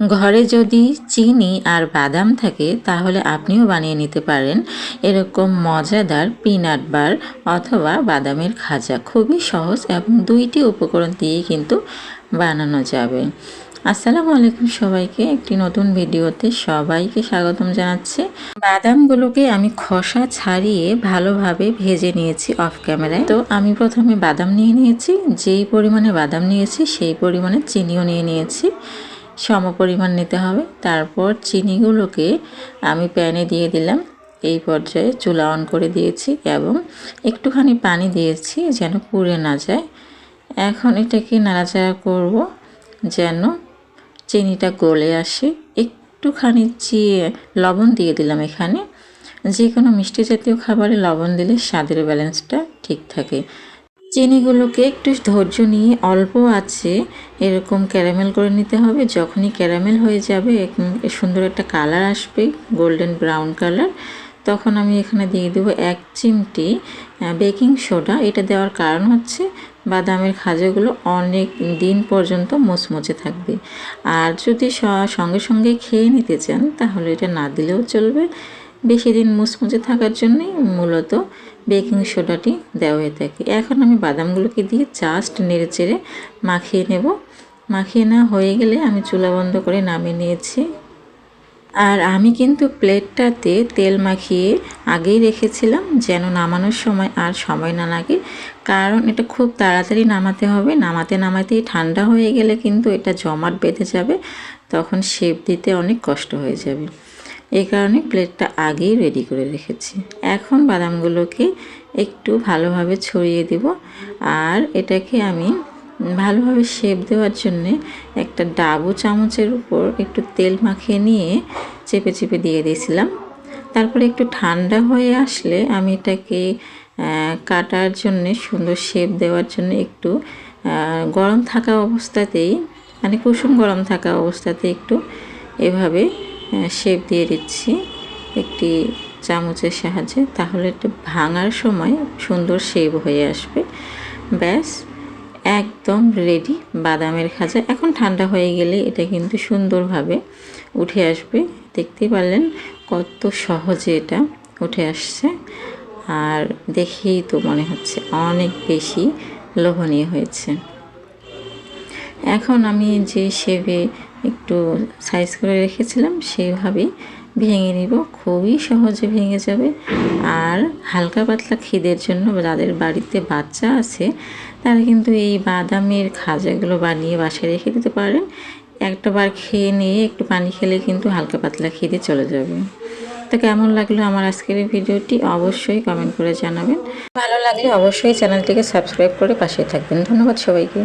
ঘরে যদি চিনি আর বাদাম থাকে, তাহলে আপনিও বানিয়ে নিতে পারেন। এরকম মজাদার পিনাট বার অথবা বাদামের খাজা খুবই সহজ এবং দুইটি উপকরণ দিয়ে কিন্তু বানানো যাবে। আসসালামু আলাইকুম সবাইকে। একটি নতুন ভিডিওতে সবাইকে স্বাগতম জানাচ্ছি। বাদামগুলোকে আমি খোসা ছাড়িয়ে ভালোভাবে ভেজে নিয়েছি অফ ক্যামেরায়। তো আমি প্রথমে বাদাম নিয়ে নিয়েছি, যেই পরিমাণে বাদাম নিয়েছি, সেই পরিমাণে চিনিও নিয়ে নিয়েছি। সম পরিমাণ নিতে হবে। তারপর চিনিগুলোকে আমি প্যানে দিয়ে দিলাম। এই পর্যায়ে চুলা অন করে দিয়েছি এবং একটুখানি পানি দিয়েছি যেন পুড়ে না যায়। এখন এটাকে নাড়াচাড়া করব যেন চিনিটা গলে আসে। একটুখানি চিয়ে লবণ দিয়ে দিলাম এখানে। যে কোনো মিষ্টি জাতীয় খাবারে লবণ দিলে স্বাদের ব্যালেন্সটা ঠিক থাকে। চিনিগুলোকে একটু ধৈর্য নিয়ে অল্প আছে, এরকম ক্যারামেল করে নিতে হবে। যখনই ক্যারামেল হয়ে যাবে সুন্দর একটা কালার আসবে, গোল্ডেন ব্রাউন কালার, তখন আমি এখানে দিয়ে দেবো এক চিমটি বেকিং সোডা। এটা দেওয়ার কারণ হচ্ছে, বাদামের খাজাগুলো অনেক দিন পর্যন্ত মুচমুচে থাকবে। আর যদি সঙ্গে সঙ্গে খেয়ে নিতে চান, তাহলে এটা না দিলেও চলবে। বেশি দিন মুচমুচে থাকার জন্যই মূলত বেকিং সোডাটি দেওয়া হয়ে থাকে। এখন আমি বাদামগুলোকে দিয়ে জাস্ট নেড়ে চেড়ে মাখিয়ে নেব। মাখিয়ে না হয়ে গেলে আমি চুলা বন্ধ করে নামিয়ে নিয়েছি। আর আমি কিন্তু প্লেটটাতে তেল মাখিয়ে আগেই রেখেছিলাম যেন নামানোর সময় আর সময় না লাগে। কারণ এটা খুব তাড়াতাড়ি নামাতে হবে। নামাতে নামাতেই ঠান্ডা হয়ে গেলে কিন্তু এটা জমাট বেঁধে যাবে। তখন শেপ দিতে অনেক কষ্ট হয়ে যাবে। এই কারণে প্লেটটা আগেই রেডি করে রেখেছি। এখন বাদামগুলোকে একটু ভালোভাবে ছড়িয়ে দিব। আর এটাকে আমি ভালোভাবে শেপ দেওয়ার জন্যে একটা ডাবু চামচের উপর একটু তেল মাখিয়ে নিয়ে চেপে চেপে দিয়ে দিয়েছিলাম। তারপরে একটু ঠান্ডা হয়ে আসলে আমি এটাকে কাটার জন্যে সুন্দর শেপ দেওয়ার জন্য একটু গরম থাকা অবস্থাতেই মানে কুসুম গরম থাকা অবস্থাতে একটু এভাবে শেপ দিয়ে দিচ্ছি একটি চামচের সাহায্যে। তাহলে একটু ভাঙার সময় সুন্দর শেপ হয়ে আসবে। ব্যাস, একদম রেডি বাদামের খাজা। এখন ঠান্ডা হয়ে গেলে এটা কিন্তু সুন্দরভাবে উঠে আসবে। দেখতে পারলেন কত সহজে এটা উঠে আসছে। আর দেখেই তো মনে হচ্ছে অনেক বেশি লোভনীয় হয়েছে। এখন আমি যে শেপে একটু সাইজ করে রেখেছিলাম, সেইভাবেই ভেঙে নিব। খুবই সহজে ভেঙে যাবে। আর হালকা পাতলা খিদের জন্য যাদের বাড়িতে বাচ্চা আছে, তারা কিন্তু এই বাদামের খাজাগুলো বানিয়ে বাসায় রেখে দিতে পারেন। একটা বার খেয়ে নিয়ে একটু পানি খেলে কিন্তু হালকা পাতলা খিদে চলে যাবে। তো কেমন লাগল আমার আজকের ভিডিওটি? অবশ্যই কমেন্ট করে জানাবেন। ভালো লাগলে অবশ্যই চ্যানেলটিকে সাবস্ক্রাইব করে পাশে থাকবেন। ধন্যবাদ সবাইকে।